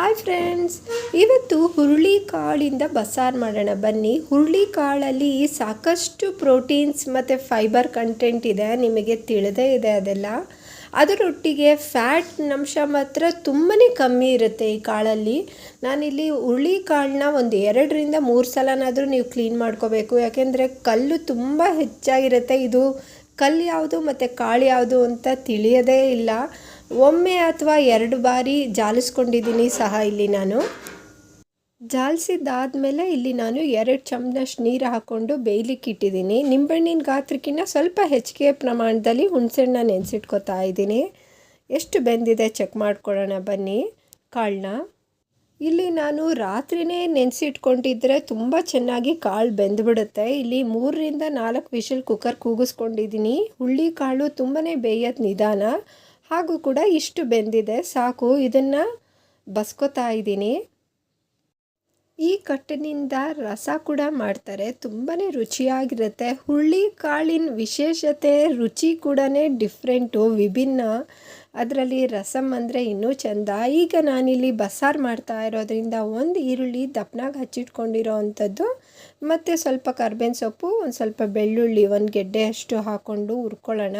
Hi friends ಇವತ್ತು ಹುರುಳಿ ಕಾಳಿಂದ ಬಸಾರ್ ಮಾಡೋಣ. ಬನ್ನಿ. ಹುರುಳಿ ಕಾಳಲ್ಲಿ ಸಾಕಷ್ಟು ಪ್ರೋಟೀನ್ಸ್ ಮತ್ತು ಫೈಬರ್ ಕಂಟೆಂಟ್ ಇದೆ. ನಿಮಗೆ ತಿಳಿದೇ ಇದೆ ಅದೆಲ್ಲ. ಅದರೊಟ್ಟಿಗೆ ಫ್ಯಾಟ್ ಅಂಶ ಮಾತ್ರ ತುಂಬಾ ಕಮ್ಮಿ ಇರುತ್ತೆ ಈ ಕಾಳಲ್ಲಿ. ನಾನಿಲ್ಲಿ ಹುರುಳಿ ಕಾಳನ್ನ ಒಂದು ಎರಡರಿಂದ ಮೂರು ಸಲನಾದರೂ ನೀವು ಕ್ಲೀನ್ ಮಾಡ್ಕೋಬೇಕು. ಯಾಕೆಂದರೆ ಕಲ್ಲು ತುಂಬ ಹೆಚ್ಚಾಗಿರುತ್ತೆ. ಇದು ಕಲ್ಲು ಯಾವುದು ಮತ್ತು ಕಾಳು ಯಾವುದು ಅಂತ ತಿಳಿಯೋದೇ ಇಲ್ಲ. ಒಮ್ಮೆ ಅಥವಾ ಎರಡು ಬಾರಿ ಜಾಲಿಸ್ಕೊಂಡಿದ್ದೀನಿ ಸಹ ಇಲ್ಲಿ ನಾನು. ಜಾಲಿಸಿದ್ದಾದಮೇಲೆ ಇಲ್ಲಿ ನಾನು ಎರಡು ಚಮಚದಷ್ಟು ನೀರು ಹಾಕ್ಕೊಂಡು ಬೇಯ್ಲಿಕ್ಕೆ ಇಟ್ಟಿದ್ದೀನಿ. ನಿಂಬೆಹಣ್ಣಿನ ಗಾತ್ರಕ್ಕಿಂತ ಸ್ವಲ್ಪ ಹೆಚ್ಚಿಗೆ ಪ್ರಮಾಣದಲ್ಲಿ ಹುಣಸೆಹಣ್ಣ ನೆನೆಸಿಟ್ಕೊತಾ ಇದ್ದೀನಿ. ಎಷ್ಟು ಬೆಂದಿದೆ ಚೆಕ್ ಮಾಡ್ಕೊಳ್ಳೋಣ ಬನ್ನಿ. ಕಾಳನ್ನ ಇಲ್ಲಿ ನಾನು ರಾತ್ರಿನೇ ನೆನೆಸಿಟ್ಕೊಂಡಿದ್ರೆ ತುಂಬ ಚೆನ್ನಾಗಿ ಕಾಳು ಬೆಂದ್ಬಿಡುತ್ತೆ. ಇಲ್ಲಿ ಮೂರರಿಂದ ನಾಲ್ಕು ವಿಷಲ್ ಕುಕ್ಕರ್ ಕೂಗಿಸ್ಕೊಂಡಿದ್ದೀನಿ. ಹುಳ್ಳಿ ಕಾಳು ತುಂಬಾ ಬೇಯೋದು ನಿಧಾನ. ಹಾಗೂ ಕೂಡ ಇಷ್ಟು ಬೆಂದಿದೆ. ಸಾಕು, ಇದನ್ನು ಬಸ್ಕೋತಾ ಇದ್ದೀನಿ. ಈ ಕಟ್ಟಿನಿಂದ ರಸ ಕೂಡ ಮಾಡ್ತಾರೆ. ತುಂಬಾ ರುಚಿಯಾಗಿರುತ್ತೆ. ಹುಳ್ಳಿ ಕಾಳಿನ ವಿಶೇಷತೆ, ರುಚಿ ಕೂಡ ಡಿಫ್ರೆಂಟು ವಿಭಿನ್ನ. ಅದರಲ್ಲಿ ರಸಮ್ ಅಂದರೆ ಇನ್ನೂ ಚೆಂದ. ಈಗ ನಾನಿಲ್ಲಿ ಬಸ್ಸಾರು ಮಾಡ್ತಾ ಇರೋದ್ರಿಂದ ಒಂದು ಈರುಳ್ಳಿ ದಪ್ಪನಾಗಿ ಹಚ್ಚಿಟ್ಕೊಂಡಿರೋ ಅಂಥದ್ದು, ಮತ್ತು ಸ್ವಲ್ಪ ಕರ್ಬೇವಿನ ಸೊಪ್ಪು, ಒಂದು ಸ್ವಲ್ಪ ಬೆಳ್ಳುಳ್ಳಿ, ಒಂದು ಗೆಡ್ಡೆ ಅಷ್ಟು ಹಾಕ್ಕೊಂಡು ಹುರ್ಕೊಳ್ಳೋಣ.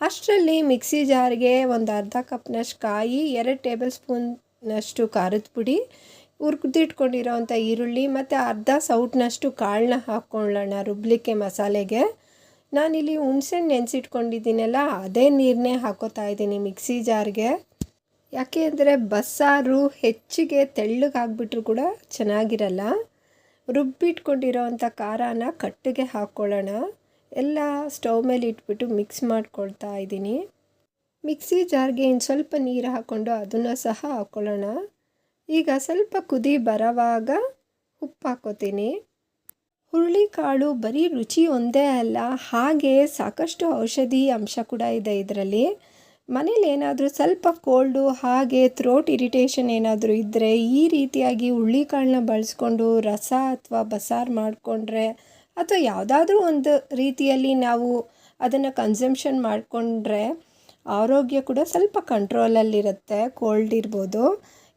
ಅಷ್ಟರಲ್ಲಿ ಮಿಕ್ಸಿ ಜಾರ್ಗೆ ಒಂದು ಅರ್ಧ ಕಪ್ನಷ್ಟು ಕಾಯಿ, ಎರಡು ಟೇಬಲ್ ಸ್ಪೂನ್ನಷ್ಟು ಖಾರದ ಪುಡಿ ಹುರ್ದಿಟ್ಕೊಂಡಿರೋವಂಥ ಈರುಳ್ಳಿ, ಮತ್ತು ಅರ್ಧ ಸೌಟ್ನಷ್ಟು ಕಾಳನ್ನ ಹಾಕ್ಕೊಳ್ಳೋಣ ರುಬ್ಲಿಕ್ಕೆ ಮಸಾಲೆಗೆ. ನಾನಿಲ್ಲಿ ಹುಣ್ಸೆಹಣ್ಣು ನೆನೆಸಿಟ್ಕೊಂಡಿದ್ದೀನಲ್ಲ, ಅದೇ ನೀರನ್ನೇ ಹಾಕೋತಾ ಇದ್ದೀನಿ ಮಿಕ್ಸಿ ಜಾರ್ಗೆ. ಯಾಕೆ ಅಂದರೆ ಬಸ್ಸಾರು ಹೆಚ್ಚಿಗೆ ತೆಳ್ಳಗಾಗ್ಬಿಟ್ರು ಕೂಡ ಚೆನ್ನಾಗಿರಲ್ಲ. ರುಬ್ಬಿಟ್ಕೊಂಡಿರೋವಂಥ ಖಾರನ ಕಟ್ಟಿಗೆ ಹಾಕ್ಕೊಳ್ಳೋಣ ಎಲ್ಲ ಸ್ಟವ್ ಮೇಲೆ ಇಟ್ಬಿಟ್ಟು ಮಿಕ್ಸ್ ಮಾಡ್ಕೊಳ್ತಾ ಇದ್ದೀನಿ. ಮಿಕ್ಸಿ ಜಾರ್ಗೆ ಇನ್ನು ಸ್ವಲ್ಪ ನೀರು ಹಾಕ್ಕೊಂಡು ಅದನ್ನು ಸಹ ಹಾಕ್ಕೊಳ್ಳೋಣ ಈಗ ಸ್ವಲ್ಪ ಕುದಿ ಬರೋವಾಗ ಉಪ್ಪು ಹಾಕೋತೀನಿ. ಹುರುಳಿಕಾಳು ಬರೀ ರುಚಿ ಒಂದೇ ಅಲ್ಲ, ಹಾಗೆ ಸಾಕಷ್ಟು ಔಷಧಿ ಅಂಶ ಕೂಡ ಇದೆ ಇದರಲ್ಲಿ. ಮನೇಲಿ ಏನಾದರೂ ಸ್ವಲ್ಪ ಕೋಲ್ಡು, ಹಾಗೆ ಥ್ರೋಟ್ ಇರಿಟೇಷನ್ ಏನಾದರೂ ಇದ್ದರೆ ಈ ರೀತಿಯಾಗಿ ಹುರುಳಿಕಾಳನ್ನ ಬಳಸ್ಕೊಂಡು ರಸ ಅಥವಾ ಬಸಾರು ಮಾಡಿಕೊಂಡ್ರೆ ಅಥವಾ ಯಾವುದಾದ್ರೂ ಒಂದು ರೀತಿಯಲ್ಲಿ ನಾವು ಅದನ್ನು ಕನ್ಸಂಪ್ಷನ್ ಮಾಡಿಕೊಂಡ್ರೆ ಆರೋಗ್ಯ ಕೂಡ ಸ್ವಲ್ಪ ಕಂಟ್ರೋಲಲ್ಲಿರುತ್ತೆ ಕೋಲ್ಡ್ ಇರ್ಬೋದು.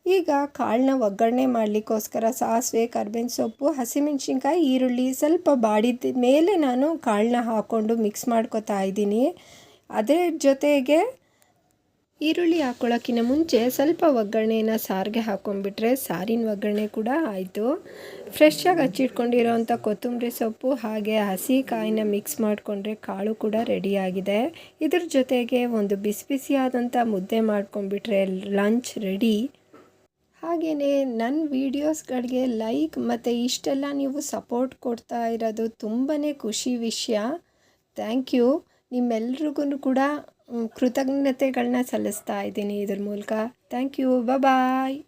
ಈಗ ಕಾಳನ್ನ ಒಗ್ಗರಣೆ ಮಾಡಲಿಕ್ಕೋಸ್ಕರ ಸಾಸಿವೆ, ಕರ್ಬೇವಿನ ಸೊಪ್ಪು, ಹಸಿಮೆಣ್ಸಿನ್ಕಾಯಿ, ಈರುಳ್ಳಿ ಸ್ವಲ್ಪ ಬಾಡಿದ ಮೇಲೆ ನಾನು ಕಾಳನ್ನ ಹಾಕ್ಕೊಂಡು ಮಿಕ್ಸ್ ಮಾಡ್ಕೋತಾ ಇದ್ದೀನಿ. ಅದೇ ಜೊತೆಗೆ ಈರುಳ್ಳಿ ಹಾಕ್ಕೊಳ್ಳೋಕ್ಕಿಂತ ಮುಂಚೆ ಸ್ವಲ್ಪ ಒಗ್ಗರಣೆನ ಸಾರಿಗೆ ಹಾಕ್ಕೊಂಡ್ಬಿಟ್ರೆ ಸಾರಿನ ಒಗ್ಗರಣೆ ಕೂಡ ಆಯಿತು. ಫ್ರೆಶ್ಶಾಗಿ ಹಚ್ಚಿಟ್ಕೊಂಡಿರೋವಂಥ ಕೊತ್ತಂಬರಿ ಸೊಪ್ಪು ಹಾಗೆ ಹಸಿ ಕಾಯಿನ ಮಿಕ್ಸ್ ಮಾಡಿಕೊಂಡ್ರೆ ಕಾಳು ಕೂಡ ರೆಡಿಯಾಗಿದೆ ಇದ್ರ ಜೊತೆಗೆ ಒಂದು ಬಿಸಿ ಬಿಸಿಯಾದಂಥ ಮುದ್ದೆ ಮಾಡ್ಕೊಂಡ್ಬಿಟ್ರೆ ಲಂಚ್ ರೆಡಿ ಹಾಗೆಯೇ ನನ್ನ ವೀಡಿಯೋಸ್ಗಳಿಗೆ ಲೈಕ್ ಮತ್ತು ಇಷ್ಟೆಲ್ಲ ನೀವು ಸಪೋರ್ಟ್ ಕೊಡ್ತಾ ಇರೋದು ತುಂಬಾ ಖುಷಿ ವಿಷಯ. Thank you. ನಿಮ್ಮೆಲ್ರಿಗೂ ಕೂಡ ಕೃತಜ್ಞತೆಗಳನ್ನ ಸಲ್ಲಿಸ್ತಾ ಇದ್ದೀನಿ ಇದ್ರ ಮೂಲಕ. Thank you. ಬಾಯ್